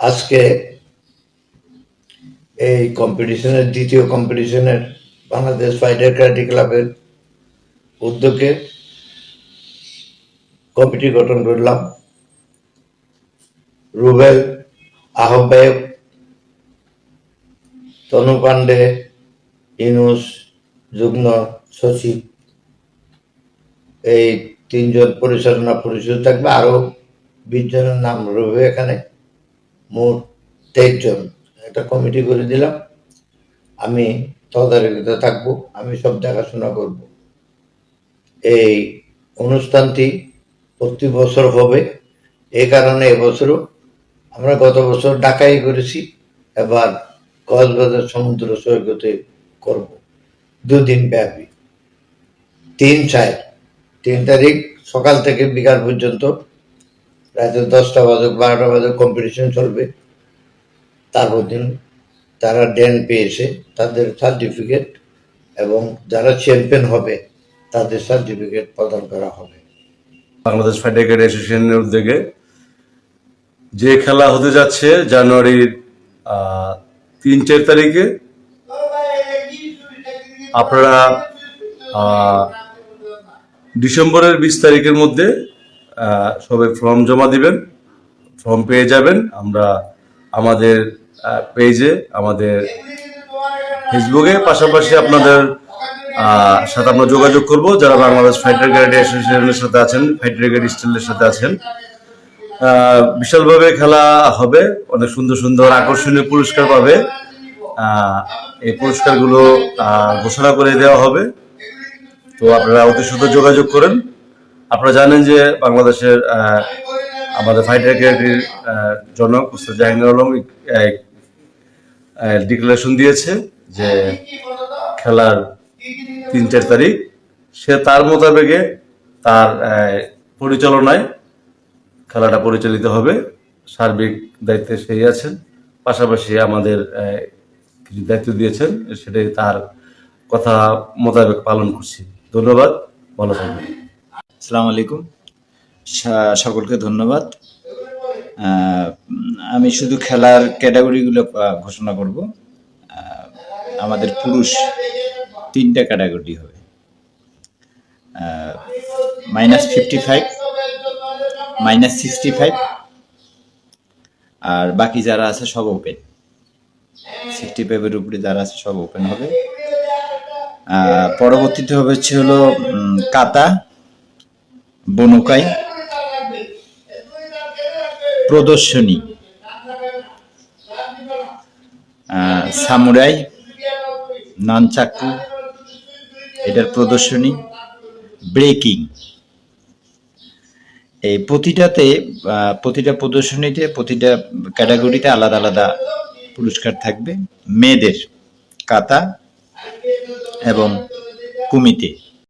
আজকে এই কম্পিটিশনের দ্বিতীয় কম্পিটিশনের বাংলাদেশ ফাইটার ক্যারাটে ক্লাবের উদ্যোগে কমিটি গঠন করলাম। রুবেল আহ্বায়ক, তনু পাণ্ডে, ইনুস, যুগ্ম সচিব। এই তিনজন পরিচালনা পরিষদ থাকবে। আরও বিশ জনের নাম রবে এখানে। মোট তেইশ জন একটা কমিটি করে দিলাম। আমি তদারকিতে থাকব, আমি সব দেখাশোনা করব। এই অনুষ্ঠানটি প্রতি বছর হবে। এই কারণে এবছরও আমরা গত বছর ঢাকায় করেছি। এবার কক্সবাজার সমুদ্র সৈকতে করব। দুদিন ব্যাপী। তিন চার তিন তারিখ সকাল থেকে বিকাল পর্যন্ত রাতে দশটা বাজে, বারোটা বাজে কম্পিটিশন চলবে। তারপর দিন তারা ডেন পেয়েছে তাদের সার্টিফিকেট এবং যারা চ্যাম্পিয়ন হবে তাদের সার্টিফিকেট প্রদান করা হবে। বাংলাদেশ ফাইটার ক্রিকেট অ্যাসোসিয়েশনের উদ্যোগে যে খেলা হতে যাচ্ছে জানুয়ারির তিন চার তারিখে, আপনারা ডিসেম্বরের বিশ তারিখের মধ্যে সবাই ফর্ম জমা দিবেন ফর্ম পেয়ে যাবেন। আমরা আমাদের পেজে আমাদের ফেসবুকে পাশাপাশি আপনাদের সাথে আমরা যোগাযোগ করব। যারা বাংলাদেশ ফাইটার গ্যারাডি অ্যাসোসিয়েশনের সাথে আছেন ফাইটার গ্যারাডি স্টিলের সাথে আছেন। বিশালভাবে খেলা হবে, অনেক সুন্দর সুন্দর আকর্ষণীয় পুরস্কার পাবে। এই পুরস্কারগুলো ঘোষণা করে দেওয়া হবে। তো আপনারা ওদের সাথে যোগাযোগ করেন। আপনারা জানেন যে বাংলাদেশের আমাদের ফাইটার গ্যারাডির জনক উস্তাদ জাহাঙ্গীর আলম ডিক্লারেশন দিয়েছে যে খেলার তিন চার তারিখ। সে তার মোতাবেকে তার পরিচালনায় খেলাটা পরিচালিত হবে। সার্বিক দায়িত্বে সেই আছেন। পাশাপাশি আমাদের কিছু দায়িত্ব দিয়েছেন, সেটাই তার কথা মোতাবেক পালন করছি। ধন্যবাদ। ভালো থাকবেন। আসসালামু আলাইকুম। সকলকে ধন্যবাদ। আমি শুধু খেলার ক্যাটাগরিগুলো ঘোষণা করব। আমাদের পুরুষ তিনটা ক্যাটাগরি হবে। Minus fifty five minus sixty five আর বাকি যারা আছে সব ওপেন সিক্সটি ফাইভের উপরে যারা আছে সব ওপেন হবে। পরবর্তীতে হবে হচ্ছে হলো কাতা। বনুকাই প্রদর্শনী। সামুরাই, নানচাকু, এটার প্রদর্শনী। ব্রেকিং। এই প্রতিটাতে প্রতিটা প্রদর্শনীতে, প্রতিটা ক্যাটাগরিতে আলাদা আলাদা পুরস্কার থাকবে। মেয়েদের কাতা এবং কুমিতে।